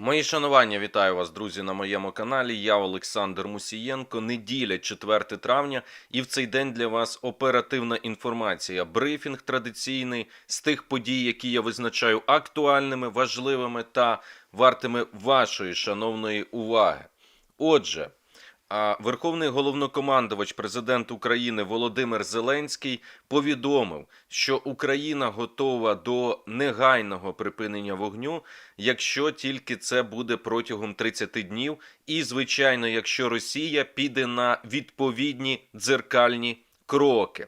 Мої шанування, вітаю вас, друзі, на моєму каналі. Я Олександр Мусієнко. Неділя, 4 травня, і в цей день для вас оперативна інформація. Брифінг традиційний з тих подій, які я визначаю актуальними, важливими та вартими вашої шановної уваги. Отже. А Верховний головнокомандувач, президент України Володимир Зеленський повідомив, що Україна готова до негайного припинення вогню, якщо тільки це буде протягом 30 днів, і звичайно, якщо Росія піде на відповідні дзеркальні кроки.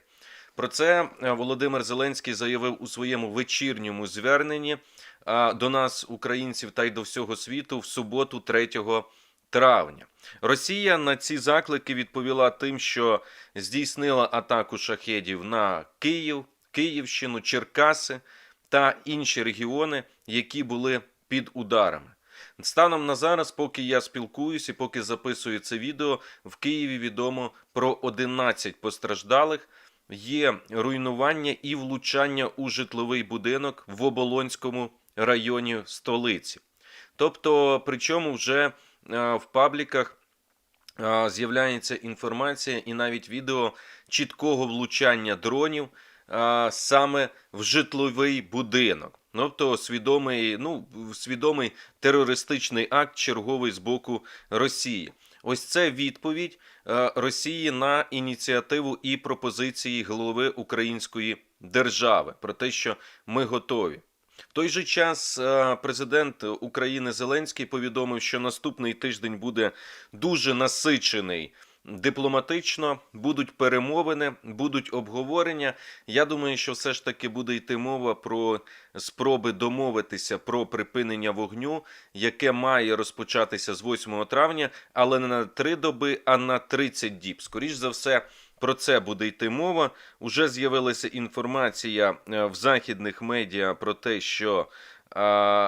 Про це е, Володимир Зеленський заявив у своєму вечірньому зверненні до нас, українців, та й до всього світу в суботу, 3 травня. Росія на ці заклики відповіла тим, що здійснила атаку шахедів на Київ, Київщину, Черкаси та інші регіони, які були під ударами. Станом на зараз, поки я спілкуюсь і поки записую це відео, в Києві відомо про 11 постраждалих. Є руйнування і влучання у житловий будинок в Оболонському районі столиці. Тобто, причому вже в пабліках з'являється інформація і навіть відео чіткого влучання дронів саме в житловий будинок. Тобто свідомий, ну, свідомий терористичний акт черговий з боку Росії. Ось це відповідь Росії на ініціативу і пропозиції голови Української держави про те, що ми готові. В той же час е, президент України Зеленський повідомив, що наступний тиждень буде дуже насичений дипломатично, будуть перемовини, будуть обговорення. Я думаю, що все ж таки буде йти мова про спроби домовитися про припинення вогню, яке має розпочатися з 8 травня, але не на 3 доби, а на 30 діб. Скоріш за все. Про це буде йти мова. Уже з'явилася інформація е, в західних медіа про те, що е,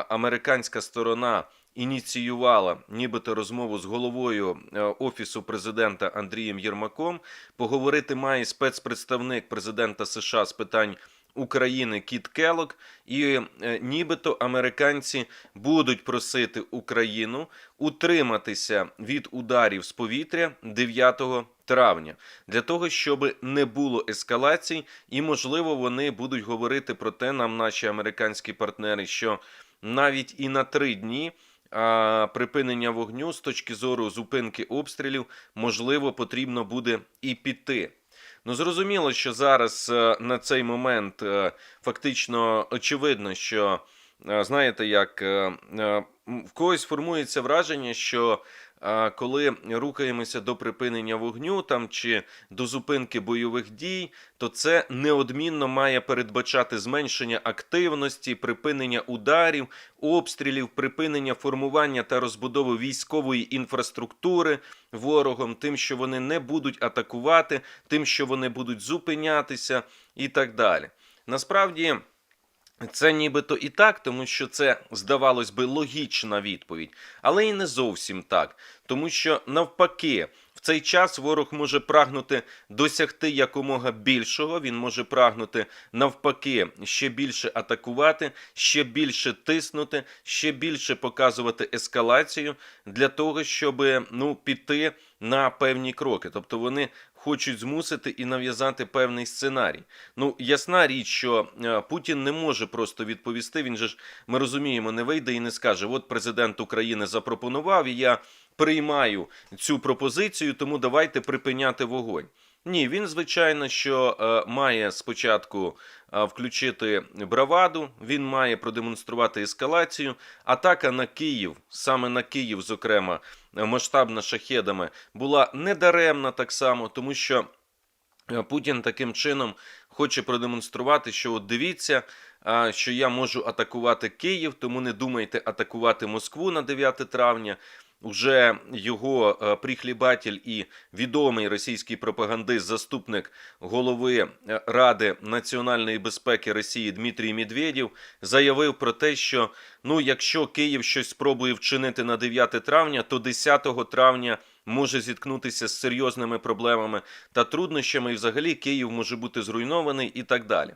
американська сторона ініціювала нібито розмову з головою е, офісу президента Андрієм Єрмаком. Поговорити має спецпредставник президента США з питань. України Кіт Келок, і нібито американці будуть просити Україну утриматися від ударів з повітря 9 травня для того, щоб не було ескалацій, і можливо вони будуть говорити про те, нам наші американські партнери, що навіть і на три дні. А припинення вогню з точки зору зупинки обстрілів можливо потрібно буде і піти. Ну, зрозуміло, що зараз е, на цей момент е, фактично очевидно, що е, знаєте, як в когось формується враження, що коли рухаємося до припинення вогню там чи до зупинки бойових дій, то це неодмінно має передбачати зменшення активності, припинення ударів, обстрілів, припинення формування та розбудови військової інфраструктури ворогом, тим, що вони не будуть атакувати, тим, що вони будуть зупинятися, і так далі. Насправді. Це нібито і так, тому що це здавалось би логічна відповідь, але і не зовсім так, тому що навпаки, в цей час ворог може прагнути досягти якомога більшого. Він може прагнути навпаки ще більше атакувати, ще більше тиснути, ще більше показувати ескалацію для того, щоб ну піти на певні кроки. Тобто вони хочуть змусити і нав'язати певний сценарій. Ну, ясна річ, що е, Путін не може просто відповісти. Він же ж ми розуміємо, не вийде і не скаже: От президент України запропонував, і я приймаю цю пропозицію, тому давайте припиняти вогонь. Ні, він звичайно, що е, має спочатку е, включити браваду, він має продемонструвати ескалацію. Атака на Київ, саме на Київ, зокрема, масштабна шахедами, була недаремна так само, тому що е, Путін таким чином хоче продемонструвати, що от дивіться, що я можу атакувати Київ, тому не думайте атакувати Москву на 9 травня. Уже його е, прихлібатель і відомий російський пропагандист, заступник голови е, Ради національної безпеки Росії Дмитрій Медведєв заявив про те, що ну, якщо Київ щось спробує вчинити на 9 травня, то 10 травня може зіткнутися з серйозними проблемами та труднощами, і взагалі Київ може бути зруйнований і так далі.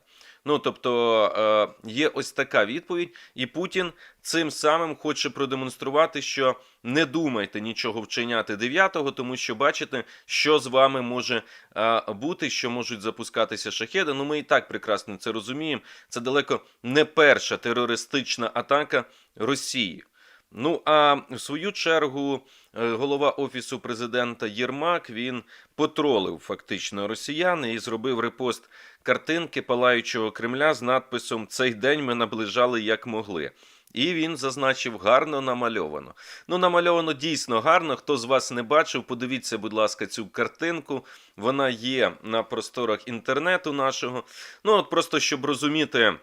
Ну тобто е, є ось така відповідь, і Путін цим самим хоче продемонструвати, що не думайте нічого вчиняти 9-го, тому що бачите, що з вами може е, бути, що можуть запускатися шахеди. Ну ми і так прекрасно це розуміємо. Це далеко не перша терористична атака Росії. Ну а в свою чергу е, голова офісу президента Єрмак він потролив фактично росіян і зробив репост картинки палаючого Кремля з надписом Цей день ми наближали як могли. І він зазначив гарно намальовано. Ну, намальовано дійсно гарно. Хто з вас не бачив, подивіться, будь ласка, цю картинку. Вона є на просторах інтернету нашого. Ну, от просто щоб розуміти.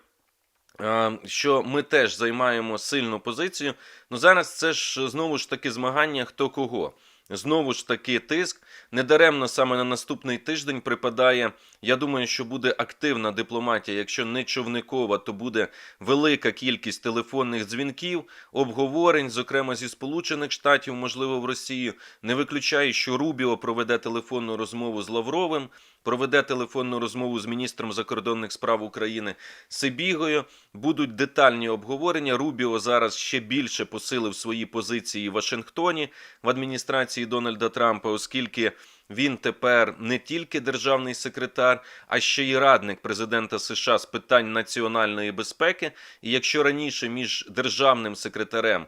Е, Що ми теж займаємо сильну позицію. Ну зараз це ж знову ж таки змагання хто кого. Знову ж таки, тиск недаремно саме на наступний тиждень припадає. Я думаю, що буде активна дипломатія. Якщо не човникова, то буде велика кількість телефонних дзвінків, обговорень, зокрема зі Сполучених Штатів, можливо, в Росію. Не виключаю, що Рубіо проведе телефонну розмову з Лавровим, проведе телефонну розмову з міністром закордонних справ України Сибігою. Будуть детальні обговорення. Рубіо зараз ще більше посилив свої позиції в Вашингтоні в адміністрації Дональда Трампа, оскільки він тепер не тільки державний секретар, а ще й радник президента США з питань національної безпеки. І якщо раніше між державним секретарем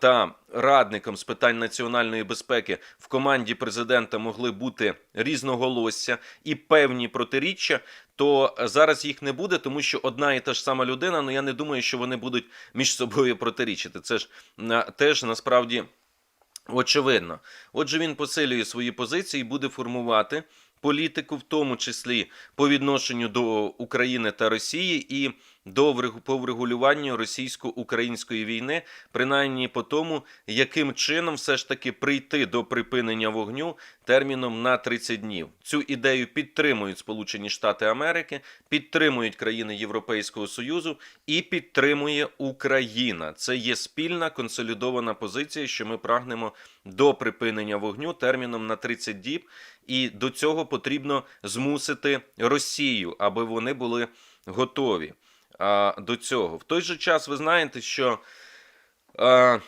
та радником з питань національної безпеки в команді президента могли бути різноголосся і певні протиріччя, то зараз їх не буде, тому що одна і та ж сама людина. Ну я не думаю, що вони будуть між собою протирічити. Це ж теж насправді. Очевидно, отже, він посилює свої позиції і буде формувати політику, в тому числі по відношенню до України та Росії, і по врегулюванню російсько-української війни, принаймні по тому, яким чином все ж таки прийти до припинення вогню терміном на 30 днів. Цю ідею підтримують Сполучені Штати Америки, підтримують країни Європейського Союзу і підтримує Україна. Це є спільна консолідована позиція, що ми прагнемо до припинення вогню терміном на 30 діб, і до цього потрібно змусити Росію, аби вони були готові а, до цього. В той же час ви знаєте, що а,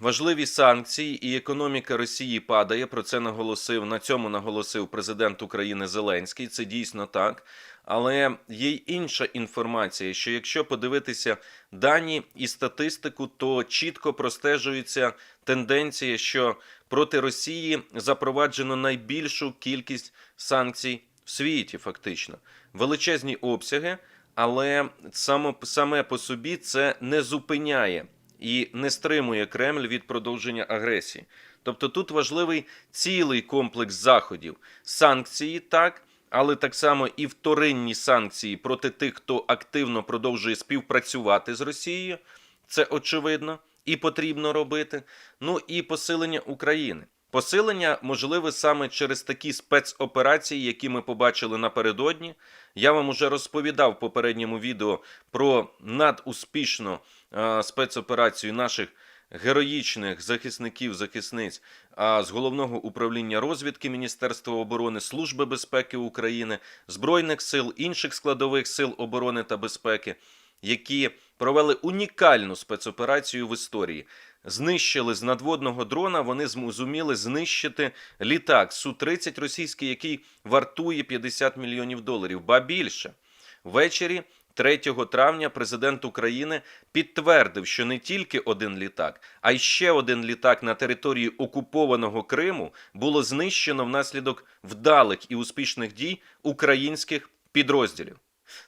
важливі санкції і економіка Росії падає. Про це наголосив на цьому наголосив президент України Зеленський. Це дійсно так. Але є й інша інформація, що якщо подивитися дані і статистику, то чітко простежується тенденція, що проти Росії запроваджено найбільшу кількість санкцій в світі, фактично величезні обсяги, але само, саме по собі це не зупиняє і не стримує Кремль від продовження агресії. Тобто тут важливий цілий комплекс заходів, санкції так. Але так само і вторинні санкції проти тих, хто активно продовжує співпрацювати з Росією, це очевидно і потрібно робити. Ну і посилення України. Посилення можливе саме через такі спецоперації, які ми побачили напередодні. Я вам уже розповідав в попередньому відео про надуспішну спецоперацію наших героїчних захисників захисниць з головного управління розвідки Міністерства оборони, Служби безпеки України, збройних сил, інших складових сил оборони та безпеки, які провели унікальну спецоперацію в історії. Знищили з надводного дрона. Вони зуміли знищити літак су 30 російський, який вартує 50 мільйонів доларів. Ба більше ввечері 3 травня президент України підтвердив, що не тільки один літак, а й ще один літак на території окупованого Криму було знищено внаслідок вдалих і успішних дій українських підрозділів.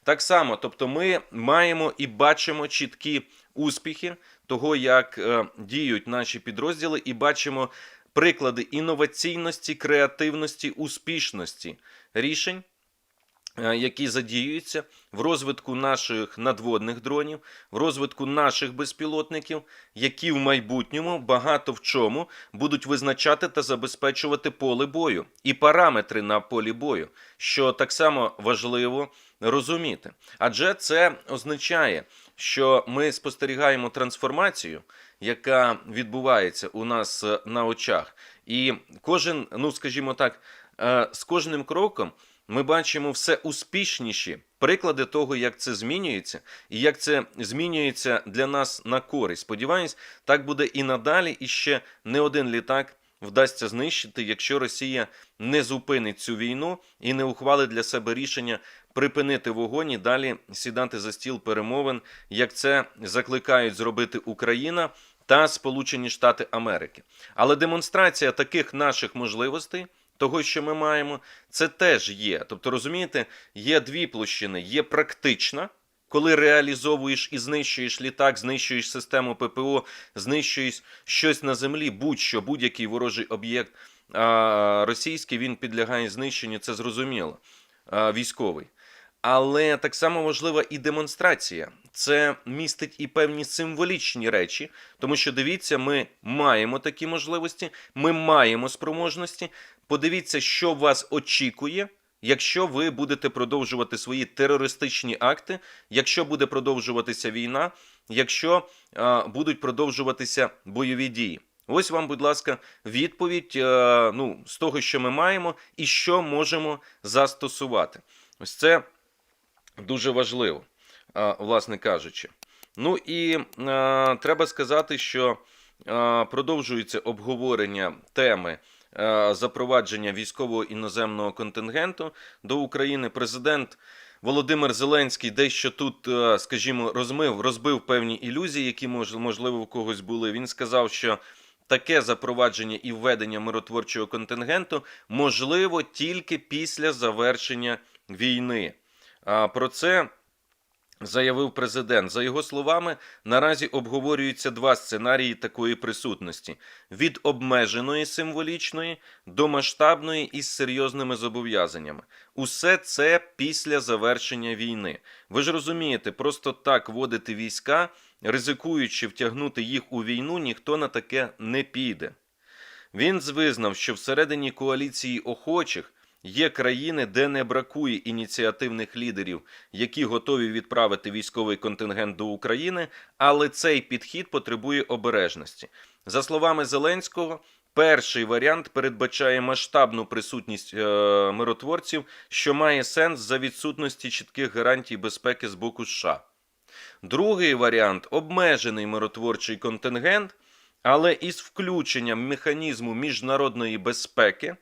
Так само, тобто, ми маємо і бачимо чіткі успіхи того, як е, діють наші підрозділи, і бачимо приклади інноваційності, креативності, успішності рішень е, які задіюються в розвитку наших надводних дронів, в розвитку наших безпілотників, які в майбутньому багато в чому будуть визначати та забезпечувати поле бою і параметри на полі бою, що так само важливо розуміти. Адже це означає, що ми спостерігаємо трансформацію, яка відбувається у нас е, на очах, і кожен, ну скажімо так, е, з кожним кроком ми бачимо все успішніші приклади того, як це змінюється, і як це змінюється для нас на користь. Сподіваюсь, так буде і надалі, і ще не один літак вдасться знищити, якщо Росія не зупинить цю війну і не ухвалить для себе рішення припинити вогонь і далі сідати за стіл перемовин, як це закликають зробити Україна та Сполучені Штати Америки. Але демонстрація таких наших можливостей. Того, що ми маємо, це теж є. Тобто, розумієте, є дві площини: є практична, коли реалізовуєш і знищуєш літак, знищуєш систему ППО, знищуєш щось на землі, будь-що, будь-який ворожий об'єкт а, російський, він підлягає знищенню, це зрозуміло, військовий. Але так само важлива і демонстрація. Це містить і певні символічні речі, тому що дивіться, ми маємо такі можливості, ми маємо спроможності. Подивіться, що вас очікує, якщо ви будете продовжувати свої терористичні акти, якщо буде продовжуватися війна, якщо а, будуть продовжуватися бойові дії. Ось вам, будь ласка, відповідь а, ну, з того, що ми маємо, і що можемо застосувати. Ось це дуже важливо, власне кажучи. Ну і треба сказати, що продовжується обговорення теми запровадження військового іноземного контингенту до України. Президент Володимир Зеленський дещо тут, скажімо, розмив, розбив певні ілюзії, які мож- можливо в когось були. Він сказав, що. Таке запровадження і введення миротворчого контингенту можливо тільки після завершення війни. Про це заявив президент. За його словами, наразі обговорюються два сценарії такої присутності: від обмеженої символічної до масштабної із серйозними зобов'язаннями. Усе це після завершення війни. Ви ж розумієте, просто так вводити війська, ризикуючи втягнути їх у війну, ніхто на таке не піде. Він визнав, що всередині коаліції охочих є країни, де не бракує ініціативних лідерів, які готові відправити військовий контингент до України, але цей підхід потребує обережності. За словами Зеленського, перший варіант передбачає масштабну присутність е, миротворців, що має сенс за відсутності чітких гарантій безпеки з боку США. Другий варіант обмежений миротворчий контингент, але із включенням механізму міжнародної безпеки,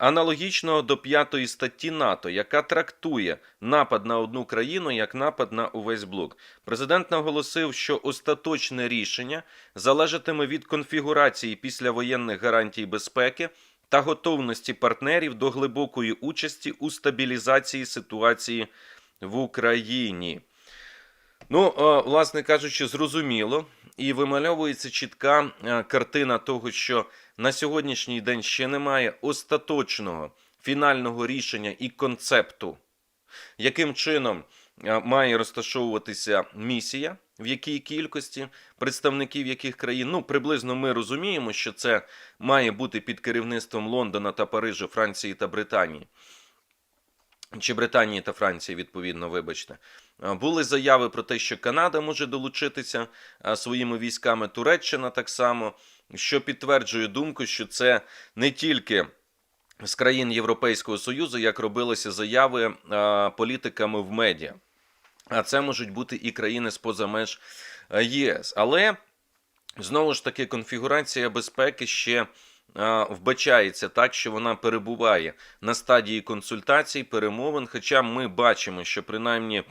аналогічного до п'ятої статті НАТО, яка трактує напад на одну країну як напад на увесь блок. Президент наголосив, що остаточне рішення залежатиме від конфігурації післявоєнних гарантій безпеки та готовності партнерів до глибокої участі у стабілізації ситуації в Україні. Ну, е, власне кажучи, зрозуміло, і вимальовується чітка е, картина того, що на сьогоднішній день ще немає остаточного фінального рішення і концепту, яким чином е, має розташовуватися місія, в якій кількості представників яких країн. Ну, приблизно ми розуміємо, що це має бути під керівництвом Лондона та Парижа, Франції та Британії. Чи Британії та Франції, відповідно, вибачте, були заяви про те, що Канада може долучитися своїми військами, Туреччина так само, що підтверджує думку, що це не тільки з країн Європейського Союзу, як робилися заяви політиками в медіа, а це можуть бути і країни з-поза меж ЄС. Але знову ж таки конфігурація безпеки ще. Вбачається так, що вона перебуває на стадії консультацій, перемовин. Хоча ми бачимо, що принаймні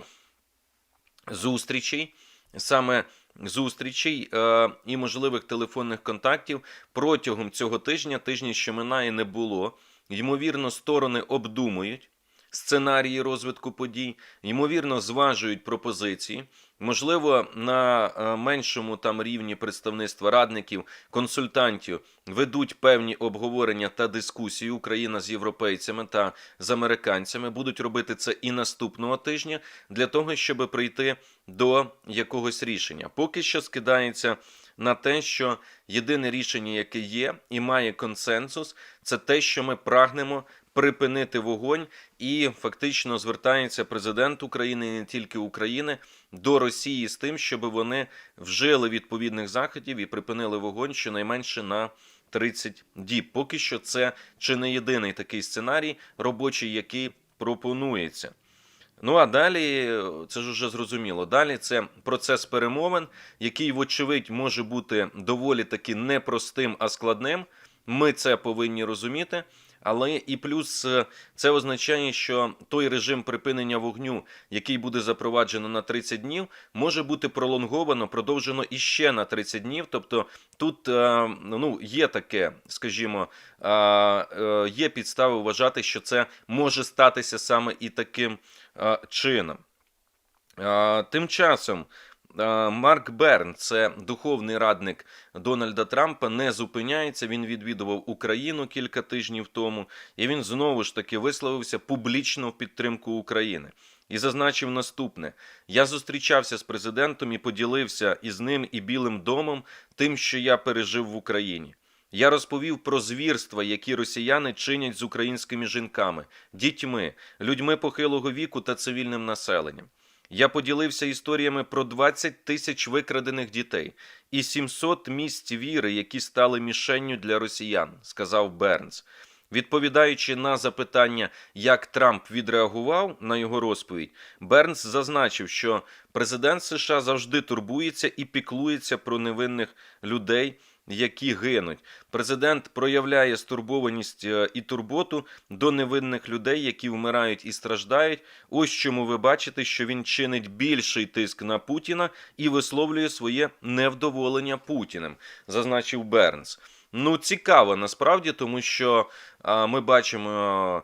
зустрічей, саме зустрічей е, і можливих телефонних контактів протягом цього тижня, тижня, що минає, не було. Ймовірно, сторони обдумують сценарії розвитку подій, ймовірно, зважують пропозиції. Можливо, на е, меншому там рівні представництва радників, консультантів ведуть певні обговорення та дискусії Україна з європейцями та з американцями. Будуть робити це і наступного тижня для того, щоб прийти до якогось рішення. Поки що скидається на те, що єдине рішення, яке є і має консенсус, це те, що ми прагнемо припинити вогонь, і фактично звертається президент України, і не тільки України, до Росії з тим, щоб вони вжили відповідних заходів і припинили вогонь щонайменше на 30 діб. Поки що це чи не єдиний такий сценарій робочий, який пропонується. Ну а далі це ж уже зрозуміло. Далі це процес перемовин, який, вочевидь, може бути доволі таки непростим, а складним. Ми це повинні розуміти. Але і плюс е, це означає, що той режим припинення вогню, який буде запроваджено на 30 днів, може бути пролонговано, продовжено іще на 30 днів. Тобто тут е, ну, є таке, скажімо, е, є підстави вважати, що це може статися саме і таким чином. Тим часом Марк Берн, це духовний радник Дональда Трампа, не зупиняється. Він відвідував Україну кілька тижнів тому, і він знову ж таки висловився публічно в підтримку України. І зазначив наступне: я зустрічався з президентом і поділився із ним і Білим домом тим, що я пережив в Україні. Я розповів про звірства, які росіяни чинять з українськими жінками, дітьми, людьми похилого віку та цивільним населенням. Я поділився історіями про 20 тисяч викрадених дітей і 700 місць віри, які стали мішенню для росіян, сказав Бернс. Відповідаючи на запитання, як Трамп відреагував на його розповідь, Бернс зазначив, що президент США завжди турбується і піклується про невинних людей, які гинуть. Президент проявляє стурбованість е, і турботу до невинних людей, які вмирають і страждають. Ось чому ви бачите, що він чинить більший тиск на Путіна і висловлює своє невдоволення Путіним, зазначив Бернс. Ну, цікаво насправді, тому що а, ми бачимо. а,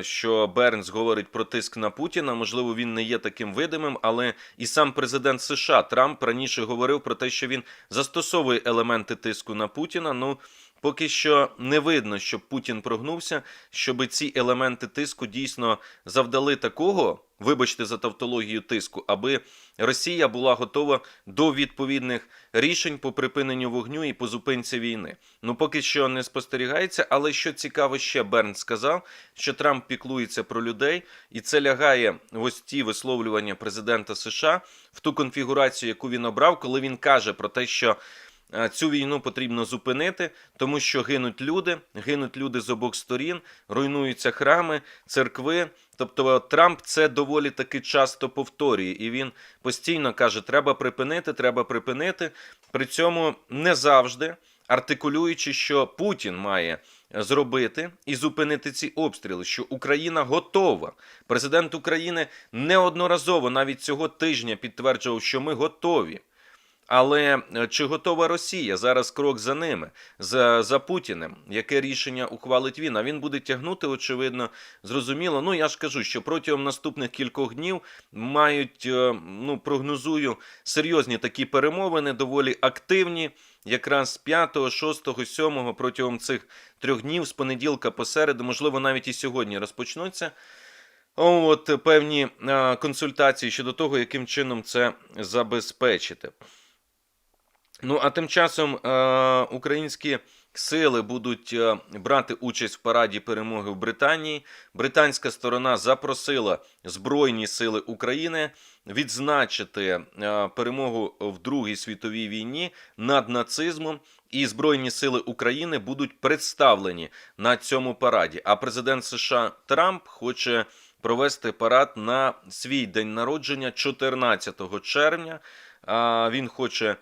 Що Бернс говорить про тиск на Путіна, можливо, він не є таким видимим, але і сам президент США Трамп раніше говорив про те, що він застосовує елементи тиску на Путіна. Ну поки що не видно, щоб Путін прогнувся, щоб ці елементи тиску дійсно завдали такого, вибачте за тавтологію тиску, аби Росія була готова до відповідних рішень по припиненню вогню і по зупинці війни. Ну поки що не спостерігається, але що цікаво, ще Берн сказав, що Трамп піклується про людей, і це лягає в ось ті висловлювання президента США в ту конфігурацію, яку він обрав, коли він каже про те, що. е, Цю війну потрібно зупинити, тому що гинуть люди, гинуть люди з обох сторін, руйнуються храми, церкви. Тобто Трамп це доволі таки часто повторює, і він постійно каже: треба припинити, треба припинити. При цьому не завжди артикулюючи, що Путін має зробити і зупинити ці обстріли, що Україна готова. Президент України неодноразово навіть цього тижня підтверджував, що ми готові. Але е, чи готова Росія зараз крок за ними, за, за Путіним? Яке рішення ухвалить він? А він буде тягнути, очевидно, зрозуміло. Ну я ж кажу, що протягом наступних кількох днів мають, е, ну прогнозую, серйозні такі перемовини, доволі активні. Якраз 5, 6, 7 протягом цих трьох днів, з понеділка по середу, можливо, навіть і сьогодні розпочнуться. От певні е, консультації щодо того, яким чином це забезпечити. Ну а тим часом е, українські сили будуть е, брати участь в параді перемоги в Британії. Британська сторона запросила Збройні сили України відзначити е, перемогу в Другій світовій війні над нацизмом. І Збройні сили України будуть представлені на цьому параді. А президент США Трамп хоче провести парад на свій день народження 14 червня. Він хоче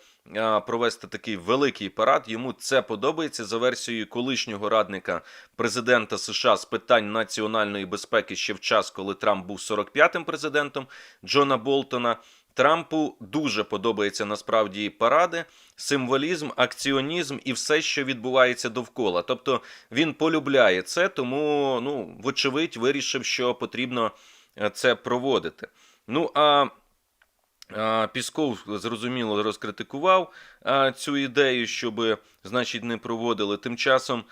провести такий великий парад. Йому це подобається за версією колишнього радника президента США з питань національної безпеки ще в час, коли Трамп був 45-м президентом Джона Болтона. Трампу дуже подобається насправді паради, символізм, акціонізм і все, що відбувається довкола. Тобто він полюбляє це, тому, ну, вочевидь, вирішив, що потрібно е, це проводити. Ну а а, Пісков зрозуміло розкритикував цю ідею, щоб, значить, не проводили. Тим часом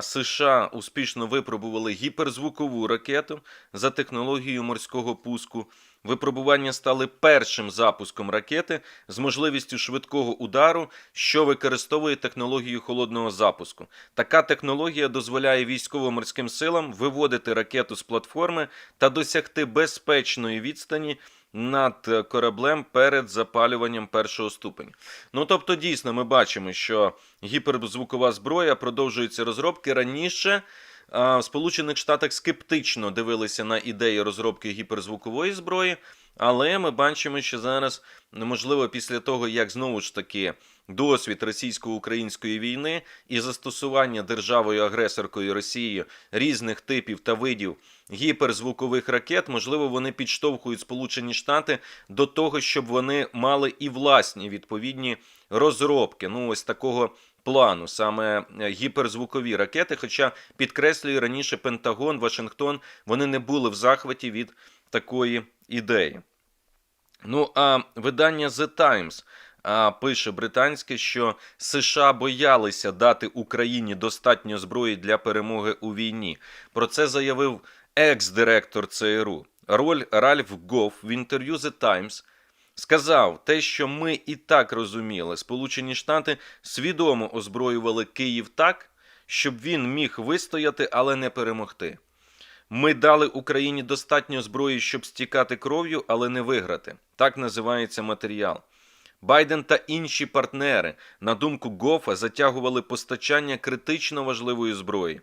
США успішно випробували гіперзвукову ракету за технологією морського пуску. Випробування стали першим запуском ракети з можливістю швидкого удару, що використовує технологію холодного запуску. Така технологія дозволяє військово-морським силам виводити ракету з платформи та досягти безпечної відстані над е, кораблем перед запалюванням першого ступеня. Ну тобто, дійсно, ми бачимо, що гіперзвукова зброя продовжується розробки раніше. в Сполучених Штатах скептично дивилися на ідеї розробки гіперзвукової зброї, але ми бачимо, що зараз, ну, можливо, після того, як знову ж таки досвід російсько-української війни і застосування державою агресоркою Росією різних типів та видів гіперзвукових ракет, можливо, вони підштовхують Сполучені Штати до того, щоб вони мали і власні відповідні розробки. Ну, ось такого плану, саме е, гіперзвукові ракети. Хоча підкреслюю раніше Пентагон, Вашингтон, вони не були в захваті від такої ідеї. Ну а видання The Times пише британське, що США боялися дати Україні достатньо зброї для перемоги у війні. Про це заявив екс-директор ЦРУ. Роль Ральф Гофф в інтерв'ю The Times сказав те, що ми і так розуміли, Сполучені Штати свідомо озброювали Київ так, щоб він міг вистояти, але не перемогти. Ми дали Україні достатньо зброї, щоб стікати кров'ю, але не виграти. Так називається матеріал. Байден та інші партнери, на думку Гофа, затягували постачання критично важливої зброї.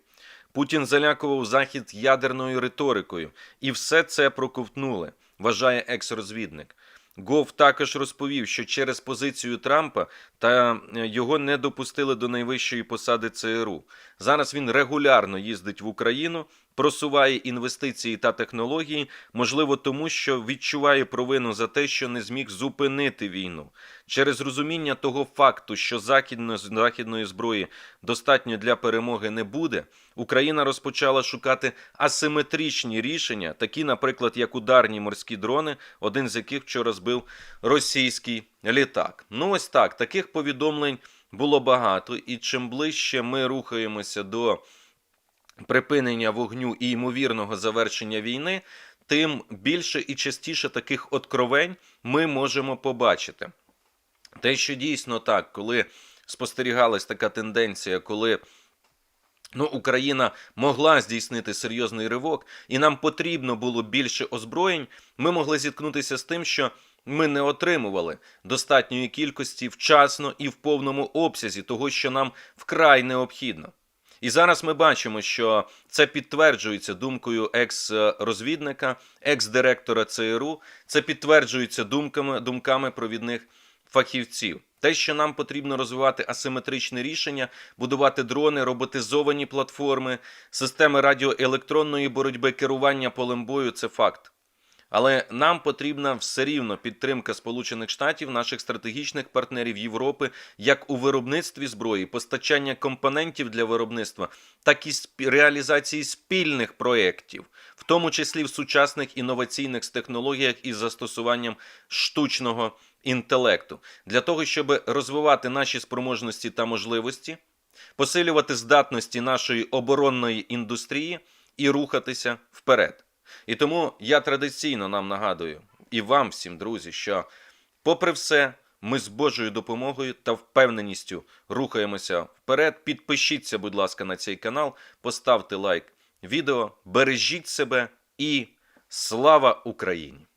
Путін залякував Захід ядерною риторикою, і все це проковтнули, вважає екс-розвідник. Гоф також розповів, що через позицію Трампа та е, його не допустили до найвищої посади ЦРУ. Зараз він регулярно їздить в Україну, просуває інвестиції та технології, можливо, тому що відчуває провину за те, що не зміг зупинити війну. Через розуміння того факту, що західно, західної зброї достатньо для перемоги не буде, Україна розпочала шукати асиметричні рішення, такі, наприклад, як ударні морські дрони, один з яких вчора збив російський літак. Ну ось так, таких повідомлень було багато, і чим ближче ми рухаємося до припинення вогню і ймовірного завершення війни, тим більше і частіше таких откровень ми можемо побачити. Те, що дійсно так, коли спостерігалась така тенденція, коли ну, Україна могла здійснити серйозний ривок, і нам потрібно було більше озброєнь, ми могли зіткнутися з тим, що ми не отримували достатньої кількості вчасно і в повному обсязі того, що нам вкрай необхідно. І зараз ми бачимо, що це підтверджується думкою екс-розвідника, екс-директора ЦРУ, це підтверджується думками, думками провідних фахівців. Те, що нам потрібно розвивати асиметричне рішення, будувати дрони, роботизовані платформи, системи радіоелектронної боротьби, керування полем бою це факт. Але нам потрібна все рівно підтримка Сполучених Штатів, наших стратегічних партнерів Європи, як у виробництві зброї, постачання компонентів для виробництва, так і реалізації спільних проєктів, в тому числі в сучасних інноваційних технологіях із застосуванням штучного інтелекту, для того, щоб розвивати наші спроможності та можливості, посилювати здатності нашої оборонної індустрії і рухатися вперед. І тому я традиційно нам нагадую і вам всім, друзі, що, попри все, ми з Божою допомогою та впевненістю рухаємося вперед. Підпишіться, будь ласка, на цей канал, поставте лайк відео, бережіть себе і слава Україні!